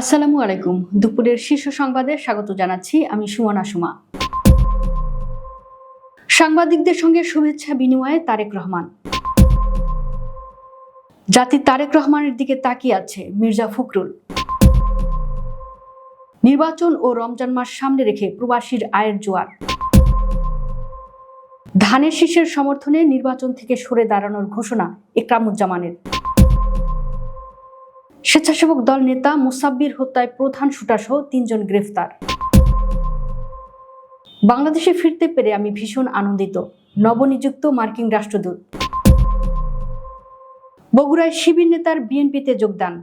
আসসালামু আলাইকুম। দুপুরের শীর্ষ সংবাদে স্বাগত জানাচ্ছি আমি সুমনা সুমা। সাংবাদিকদের সঙ্গে শুভেচ্ছা বিনিময়ে তারেক রহমান। জাতি তারেক রহমানের দিকে তাকিয়ে আছে মির্জা ফখরুল। নির্বাচন ও রমজান মাস সামনে রেখে প্রবাসীর আয়ের জোয়ার। ধানের শীষের সমর্থনে নির্বাচন থেকে সরে দাঁড়ানোর ঘোষণা একরামুজ্জামানের। স্বেচ্ছাসেবক দল নেতা মুসাব্বির হত্যায় প্রধান শুটাসহ তিনজন গ্রেফতার। বাংলাদেশে ফিরতে পেরে আমি ভীষণ আনন্দিত। নবনিযুক্ত মার্কিন রাষ্ট্রদূত। বগুড়ায় শিবির নেতার বিএনপিতে যোগদান।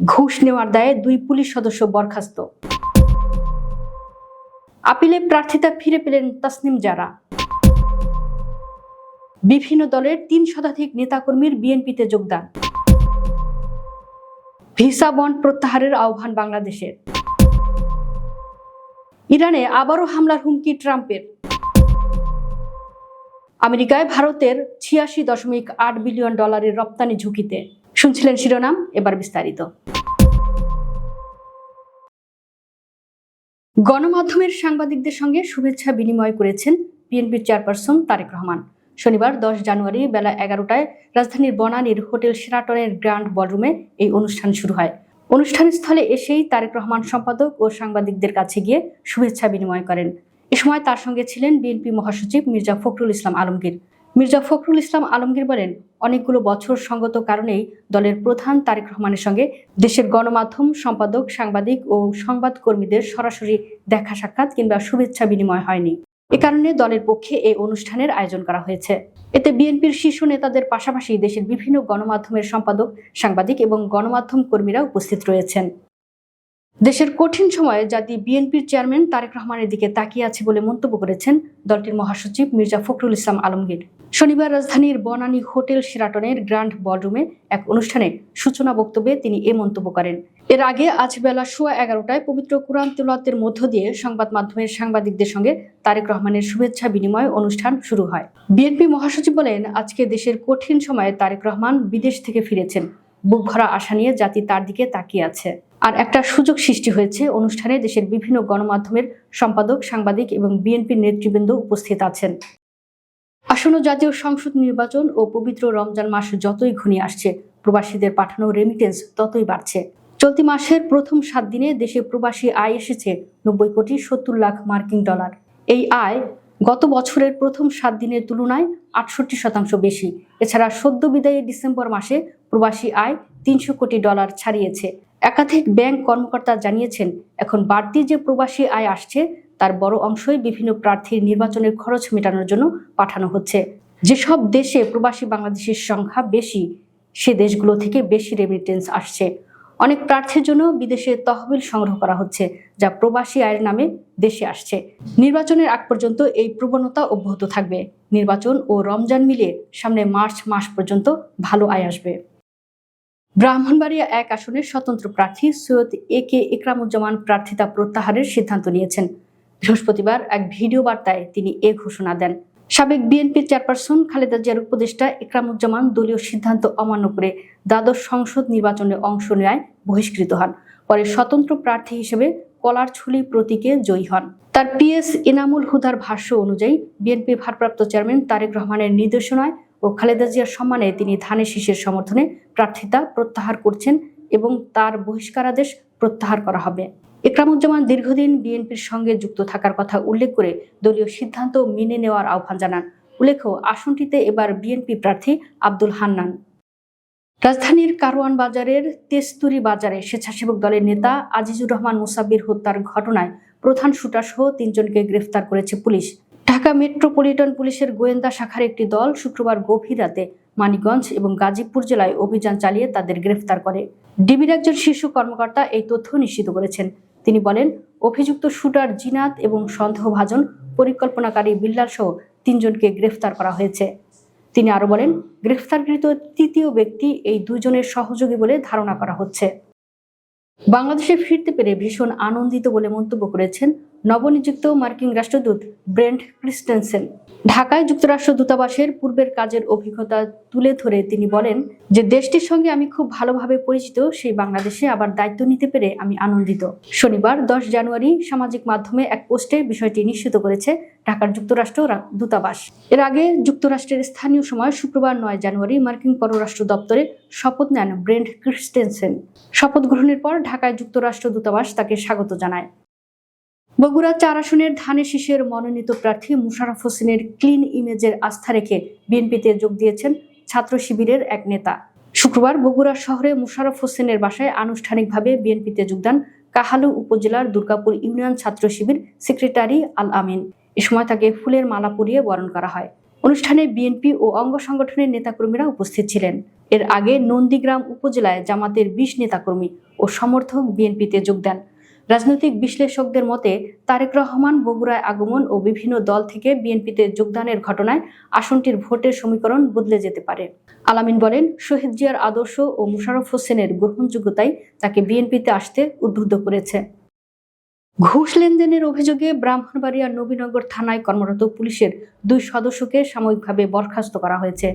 ঘুষ নেওয়ার দায়ে দুই পুলিশ সদস্য বরখাস্ত। আপিলে প্রার্থিতা ফিরে পেলেন তাসনিম জারা। বিভিন্ন দলের তিন শতাধিক নেতাকর্মীর বিএনপিতে যোগদান। ভিসা বন্ড প্রত্যাহারের আহ্বান বাংলাদেশের। ইরানে আবারও হামলার হুমকি ট্রাম্পের। আমেরিকায় ভারতের ছিয়াশি দশমিক আট বিলিয়ন ডলারের রপ্তানি ঝুঁকিতে। শুনছিলেন শিরোনাম, এবার বিস্তারিত। গণমাধ্যমের সাংবাদিকদের সঙ্গে শুভেচ্ছা বিনিময় করেছেন বিএনপির চেয়ারপারসন তারেক রহমান। শনিবার দশ জানুয়ারি বেলা এগারোটায় রাজধানীর বনানীর হোটেল সেরাটনের গ্র্যান্ড বলরুমে এই অনুষ্ঠান শুরু হয়। অনুষ্ঠান স্থলে এসেই তারেক রহমান সম্পাদক ও সাংবাদিকদের কাছে গিয়ে শুভেচ্ছা বিনিময় করেন। এ সময় তার সঙ্গে ছিলেন বিএনপি মহাসচিব মির্জা ফখরুল ইসলাম আলমগীর। মির্জা ফখরুল ইসলাম আলমগীর বলেন, অনেকগুলো বছর সঙ্গত কারণেই দলের প্রধান তারেক রহমানের সঙ্গে দেশের গণমাধ্যম, সম্পাদক, সাংবাদিক ও সংবাদকর্মীদের সরাসরি দেখা সাক্ষাৎ কিংবা শুভেচ্ছা বিনিময় হয়নি। এ কারণে দলের পক্ষে এই অনুষ্ঠানের আয়োজন করা হয়েছে। এতে বিএনপির শীর্ষ নেতাদের পাশাপাশি দেশের বিভিন্ন গণমাধ্যমের সম্পাদক, সাংবাদিক এবং গণমাধ্যম কর্মীরা উপস্থিত রয়েছেন। দেশের কঠিন সময়ে জাতি বিএনপির চেয়ারম্যান তারেক রহমানের দিকে তাকিয়ে আছে বলে মন্তব্য করেছেন দলটির মহাসচিব মির্জা ফখরুল ইসলাম আলমগীর। শনিবার রাজধানীর বনানী হোটেল সেরাটনের গ্র্যান্ড বলরুমে এক অনুষ্ঠানে সূচনা বক্তব্যে তিনি এ মন্তব্য করেন। এর আগে আজ বেলা সোয়া এগারোটায় পবিত্র কোরআন তেলাওয়াতের মধ্য দিয়ে সংবাদ মাধ্যমের সাংবাদিকদের সঙ্গে তারেক রহমানের শুভেচ্ছা বিনিময় অনুষ্ঠান শুরু হয়। বিএনপি মহাসচিব বলেন, আজকে দেশের কঠিন সময়ে তারেক রহমান বিদেশ থেকে ফিরেছেন। বুক ভরা আশা নিয়ে জাতি তার দিকে তাকিয়ে আছে। আর একটা সুযোগ সৃষ্টি হয়েছে। অনুষ্ঠানে দেশের বিভিন্ন গণমাধ্যমের সম্পাদক, সাংবাদিক এবং বিএনপির নেতৃবৃন্দ উপস্থিত আছেন। আসন্ন জাতীয় সংসদ নির্বাচন ও পবিত্র রমজান মাস যতই ঘনিয়ে আসছে, প্রবাসীদের পাঠানো রেমিটেন্স ততই বাড়ছে। চলতি মাসের প্রথম সাত দিনে দেশে প্রবাসী আয় এসেছে নব্বই কোটি সত্তর লাখ মার্কিন ডলার। এই আয় গত বছরের প্রথম সাত দিনের তুলনায় আটষট্টি শতাংশ বেশি। এছাড়া সদ্য বিদায়ী ডিসেম্বর মাসে প্রবাসী আয় তিনশো কোটি ডলার ছাড়িয়েছে। একাধিক ব্যাংক কর্মকর্তা জানিয়েছেন, এখন বাড়তি যে প্রবাসী আয় আসছে, তার বড় অংশই বিভিন্ন প্রার্থীর নির্বাচনের খরচ মেটানোর জন্য পাঠানো হচ্ছে। যেসব দেশে প্রবাসী বাংলাদেশের সংখ্যা বেশি, সে দেশগুলো থেকে বেশি রেমিটেন্স আসছে। অনেক প্রার্থীর জন্য বিদেশে তহবিল সংগ্রহ করা হচ্ছে, যা প্রবাসী আয়ের নামে দেশে আসছে। নির্বাচনের আগ পর্যন্ত এই প্রবণতা অব্যাহত থাকবে। নির্বাচন ও রমজান মিলিয়ে সামনে মার্চ মাস পর্যন্ত ভালো আয় আসবে। ব্রাহ্মণবাড়িয়া এক আসনের স্বতন্ত্র প্রার্থী সৈয়দ এ কে ইকরামুজ্জামান প্রার্থিতা প্রত্যাহারের সিদ্ধান্ত নিয়েছেন। বৃহস্পতিবার এক ভিডিও বার্তায় তিনি এ ঘোষণা দেন। সাবেক বিএনপি চেয়ারপারসন খালেদা জিয়ার উপদেষ্টা ইকরামুজ্জামান দলীয় সিদ্ধান্ত অমান্য করে দ্বাদশ সংসদ নির্বাচনে অংশ নেয় বহিষ্কৃত হন। পরে স্বতন্ত্র প্রার্থী হিসেবে কলার কলারছুলি প্রতীকে জয়ী হন। তার পিএস ইনামুল হুদার ভাষ্য অনুযায়ী বিএনপি ভারপ্রাপ্ত চেয়ারম্যান তারেক রহমানের নির্দেশনায় ও খালেদা জিয়ার সম্মানে তিনি ধানের শীষের সমর্থনে প্রার্থিতা প্রত্যাহার করছেন এবং তার বহিষ্কারাদেশ প্রত্যাহার করা হবে। একরামুজ্জামান দীর্ঘদিন বিএনপির সঙ্গে যুক্ত থাকার কথা উল্লেখ করে দলীয় সিদ্ধান্ত মেনে নেওয়ার আহ্বান জানান। উল্লেখ্য, আসনটিতে এবার বিএনপি প্রার্থী আব্দুল হান্নান। রাজধানীর কারওয়ান বাজারের তেস্তুরি বাজারে স্বেচ্ছাসেবক দলের নেতা আজিজুর রহমান মুসাব্বির হত্যার ঘটনায় প্রধান শুটার সহ তিনজনকে গ্রেফতার করেছে পুলিশ। ঢাকা মেট্রোপলিটন পুলিশের গোয়েন্দা শাখার একটি দল শুক্রবার গভীর রাতে মানিকগঞ্জ এবং গাজীপুর জেলায় অভিযান চালিয়ে তাদের গ্রেফতার করে। ডিবির একজন শীর্ষ কর্মকর্তা এই তথ্য নিশ্চিত করেছেন। তিনি বলেন, অভিযুক্ত শুটার জিনাত এবং সন্দেহভাজন পরিকল্পনাকারী বিল্লাল সহ তিনজনকে গ্রেফতার করা হয়েছে। তিনি আরও বলেন, গ্রেফতারকৃত তৃতীয় ব্যক্তি এই দুজনের সহযোগী বলে ধারণা করা হচ্ছে। বাংলাদেশে ফিরতে পেরে ভীষণ আনন্দিত বলে মন্তব্য করেছেন নবনিযুক্ত মার্কিন রাষ্ট্রদূত ব্রেন্ট ক্রিস্টেনসেন। ঢাকায় যুক্তরাষ্ট্র দূতাবাসের পূর্বের কাজের অভিজ্ঞতা তুলে ধরে তিনি বলেন যে, দেশটির সঙ্গে আমি খুব ভালোভাবে পরিচিত, সেই বাংলাদেশে আবার দায়িত্ব নিতে পেরে আমি আনন্দিত। শনিবার, দশ জানুয়ারি, সামাজিক মাধ্যমে এক পোস্টে বিষয়টি নিশ্চিত করেছে ঢাকার যুক্তরাষ্ট্র দূতাবাস। এর আগে যুক্তরাষ্ট্রের স্থানীয় সময় শুক্রবার নয় জানুয়ারি মার্কিন পররাষ্ট্র দপ্তরে শপথ নেন ব্রেন্ট ক্রিস্টেনসেন। শপথ গ্রহণের পর ঢাকায় যুক্তরাষ্ট্র দূতাবাস তাকে স্বাগত জানায়। বগুড়া চার আসনের ধানের শীষের মনোনীত প্রার্থী মুশারফ হোসেনের ক্লিন ইমেজের আস্থা রেখে বিএনপিতে যোগ দিয়েছেন ছাত্র শিবিরের এক নেতা। শুক্রবার বগুড়া শহরে মুশারফ হোসেনের বাসায় আনুষ্ঠানিকভাবে বিএনপিতে যোগদান কাহালু উপজেলার দুর্গাপুর ইউনিয়ন ছাত্র শিবির সেক্রেটারি আল আমিন। এ সময় তাকে ফুলের মালা পরিয়ে বরণ করা হয়। অনুষ্ঠানে বিএনপি ও অঙ্গ সংগঠনের নেতাকর্মীরা উপস্থিত ছিলেন। এর আগে নন্দীগ্রাম উপজেলায় জামাতের বিশ নেতাকর্মী ও সমর্থক বিএনপিতে যোগ দেন রাজনৈতিক বিশ্লেষকদের মতে, তারেক রহমান, বগুড়ায় আগমন ও বিভিন্ন দল থেকে বিএনপিতে যোগদানের ঘটনায় আসনটির ভোটের সমীকরণ বদলে যেতে পারে। আলামিন বলেন, শহীদ জিয়ার আদর্শ ও মুশারফ হোসেনের গ্রহণযোগ্যতাই তাকে বিএনপিতে আসতে উদ্বুদ্ধ করেছে। ঘুষ লেনদেনের অভিযোগে ব্রাহ্মণবাড়িয়া নবীনগর থানায় কর্মরত পুলিশের দুই সদস্যকে সাময়িকভাবে বরখাস্ত করা হয়েছে।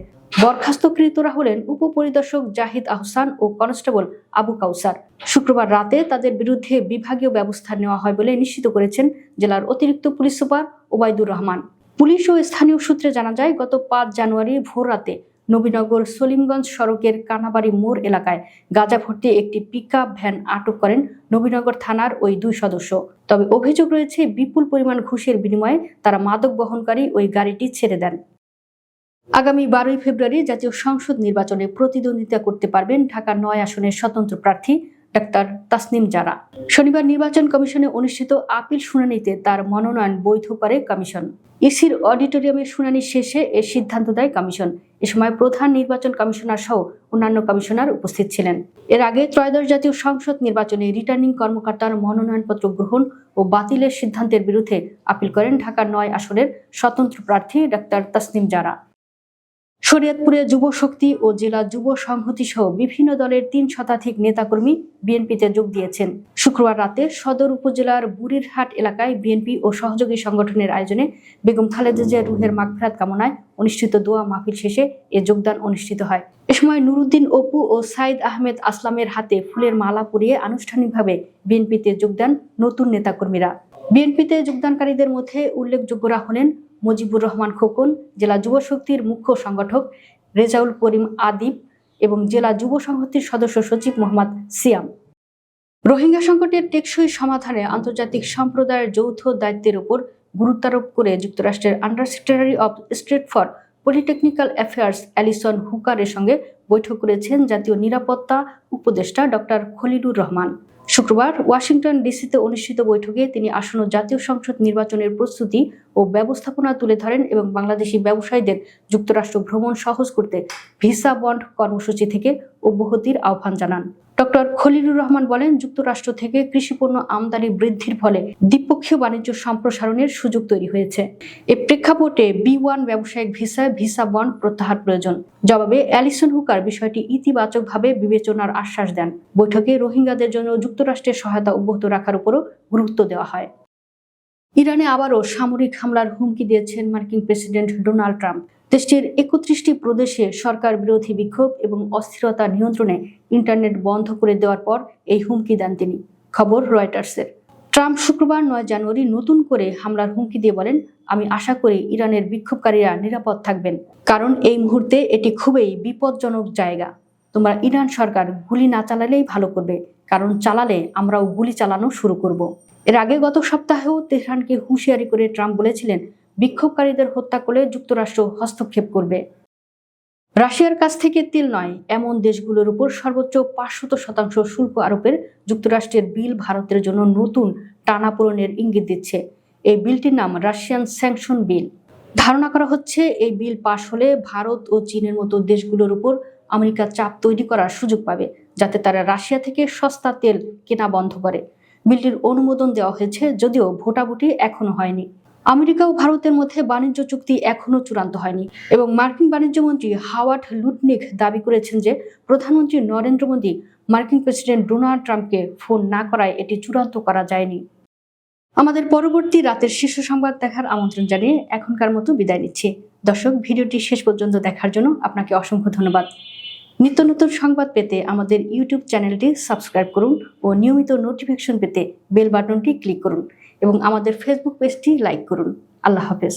বরখাস্তকৃতরা হলেন উপপরিদর্শক জাহিদ আহসান ও কনস্টেবল আবু কাউসার। শুক্রবার রাতে তাদের বিরুদ্ধে বিভাগীয় ব্যবস্থা নেওয়া হয় বলে নিশ্চিত করেছেন জেলার অতিরিক্ত police super Obaidur Rahman. Police ও স্থানীয় সূত্রে জানা যায়, গত পাঁচ জানুয়ারি ভোর রাতে নবীনগর সলিমগঞ্জ সড়কের কানাবাড়ি মোড় এলাকায় গাঁজা ভর্তি একটি পিক ভ্যান আটক করেন নবীনগর থানার ওই দুই সদস্য। তবে অভিযোগ রয়েছে, বিপুল পরিমাণ ঘুষের বিনিময়ে তারা মাদক বহনকারী ওই গাড়িটি ছেড়ে দেন। আগামী বারোই ফেব্রুয়ারি জাতীয় সংসদ নির্বাচনে প্রতিদ্বন্দ্বিতা করতে পারবেন ঢাকা নয় আসনের স্বতন্ত্র প্রার্থী ডাক্তার তাসনিম জারা। শনিবার নির্বাচন কমিশনে অনুষ্ঠিত আপিল শুনানিতে তার মনোনয়ন বৈধ করে কমিশন। ইসির অডিটোরিয়ামে শুনানি শেষে এ সিদ্ধান্ত দেয় কমিশন। এ সময় প্রধান নির্বাচন কমিশনার সহ অন্যান্য কমিশনার উপস্থিত ছিলেন। এর আগে ত্রয়োদশ জাতীয় সংসদ নির্বাচনে রিটার্নিং কর্মকর্তার মনোনয়নপত্র গ্রহণ ও বাতিলের সিদ্ধান্তের বিরুদ্ধে আপিল করেন ঢাকা নয় আসনের স্বতন্ত্র প্রার্থী ডাক্তার তাসনিম জারা। শরীয়তপুরে যুব শক্তি ও জেলা যুব সংহতি সহ বিভিন্ন দলের তিন শতাধিক নেতাকর্মী বিএনপিতে যোগ দিয়েছেন। শুক্রবার রাতে সদর উপজেলার বুড়িরহাট এলাকায় বিএনপি ও সহযোগী সংগঠনের আয়োজনে বেগম খালেদা রুহের মাগফিরাত কামনায় অনুষ্ঠিত দোয়া মাহফিল শেষে এ যোগদান অনুষ্ঠিত হয়। এ সময় নুরুদ্দিন অপু ও সাইদ আহমেদ আসলামের হাতে ফুলের মালা পরিয়ে আনুষ্ঠানিকভাবে বিএনপিতে যোগদান নতুন নেতাকর্মীরা। বিএনপিতে যোগদানকারীদের মধ্যে উল্লেখযোগ্যরা হলেন মুজিবুর রহমান খোকন, জেলা যুব শক্তির মুখ্য সংগঠক রেজাউল করিম আদিব এবং জেলা যুব সংহতির সদস্য সচিব মোহাম্মদ সিয়াম। রোহিঙ্গা সংকটের টেকসই সমাধানে আন্তর্জাতিক সম্প্রদায়ের যৌথ দায়িত্বের উপর গুরুত্বারোপ করে যুক্তরাষ্ট্রের under secretary of state for polytechnical affairs Alison হুকারের সঙ্গে বৈঠক করেছেন জাতীয় নিরাপত্তা উপদেষ্টা ডক্টর খলিলুর রহমান। শুক্রবার ওয়াশিংটন ডিসিতে অনুষ্ঠিত বৈঠকে তিনি আসন্ন জাতীয় সংসদ নির্বাচনের প্রস্তুতি ও ব্যবস্থাপনা তুলে ধরেন এবং বাংলাদেশি ব্যবসায়ীদের যুক্তরাষ্ট্র ভ্রমণ সহজ করতে ভিসা বন্ড কর্মসূচি থেকে অব্যাহতির আহ্বান জানান। ডক্টর খলিলুর রহমান বলেন, যুক্তরাষ্ট্র থেকে কৃষিপণ্য আমদানি বৃদ্ধির ফলে দ্বিপক্ষীয় বাণিজ্য সম্প্রসারণের সুযোগ তৈরি হয়েছে। এ প্রেক্ষাপটে বি ওয়ান ব্যবসায়িক ভিসায় ভিসা বন্ড প্রত্যাহার প্রয়োজন। জবাবে অ্যালিসন হুকার বিষয়টি ইতিবাচকভাবে বিবেচনার আশ্বাস দেন। বৈঠকে রোহিঙ্গাদের জন্য যুক্তরাষ্ট্রের সহায়তা অব্যাহত রাখার উপরও গুরুত্ব দেওয়া হয়। ইরানে আবারও সামরিক হামলার হুমকি দিয়েছেন মার্কিন প্রেসিডেন্ট ডোনাল্ড ট্রাম্প। দেশটির একত্রিশটি প্রদেশে সরকার বিরোধী বিক্ষোভ এবং অস্থিরতা নিয়ন্ত্রণে ইন্টারনেট বন্ধ করে দেওয়ার পর এই হুমকি দেন তিনি, খবর রয়টার্সের। ট্রাম্প শুক্রবার নয় জানুয়ারি নতুন করে হামলার হুমকি দিয়ে বলেন, আমি আশা করি ইরানের বিক্ষোভকারীরা নিরাপদ থাকবেন, কারণ এই মুহূর্তে এটি খুবই বিপজ্জনক জায়গা। তোমরা ইরান সরকার গুলি না চালালেই ভালো করবে কারণ চালালে আমরাও গুলি চালানো শুরু করব। এর আগে গত সপ্তাহেও তেহরানকে হুঁশিয়ারি করে ট্রাম্প বলেছিলেন, বিক্ষোভকারীদের হত্যা করলে যুক্তরাষ্ট্র হস্তক্ষেপ করবে। রাশিয়ার কাছ থেকে তেল নয়, এমন দেশগুলোর উপর সর্বোচ্চ পাঁচশত শতাংশ শুল্ক আরোপের যুক্তরাষ্ট্রের বিল ভারতের জন্য নতুন টানাপোড়েনের ইঙ্গিত দিচ্ছে। এই বিলটির নাম রাশিয়ান স্যাংশন বিল। ধারণা করা হচ্ছে, এই বিল পাশ হলে ভারত ও চীনের মতো দেশগুলোর উপর আমেরিকা চাপ তৈরি করার সুযোগ পাবে। যাতে তারা রাশিয়া থেকে সস্তা তেল কেনা বন্ধ করে। বিলটির অনুমোদন দেওয়া হয়েছে যদিও ভোটাভুটি এখনও হয়নি। আমেরিকা ও ভারতের মধ্যে বাণিজ্য চুক্তি এখনও চূড়ান্ত হয়নি এবং মার্কিন বাণিজ্য মন্ত্রী হাওয়ার্ড লুটনিক দাবি করেছেন যে প্রধানমন্ত্রী নরেন্দ্র মোদী মার্কিন প্রেসিডেন্ট ডোনাল্ড ট্রাম্পকে ফোন না করায় এটি চূড়ান্ত করা যায়নি। আমাদের পরবর্তী রাতের শীর্ষ সংবাদ দেখার আমন্ত্রণ জানিয়ে এখনকার মতো বিদায় নিচ্ছি। দর্শক, ভিডিওটি শেষ পর্যন্ত দেখার জন্য আপনাকে অসংখ্য ধন্যবাদ। নিত্য নতুন সংবাদ পেতে আমাদের ইউটিউব চ্যানেলটি সাবস্ক্রাইব করুন ও নিয়মিত নোটিফিকেশন পেতে বেল বাটনটি ক্লিক করুন এবং আমাদের ফেসবুক পেজটি লাইক করুন। আল্লাহ হাফেজ।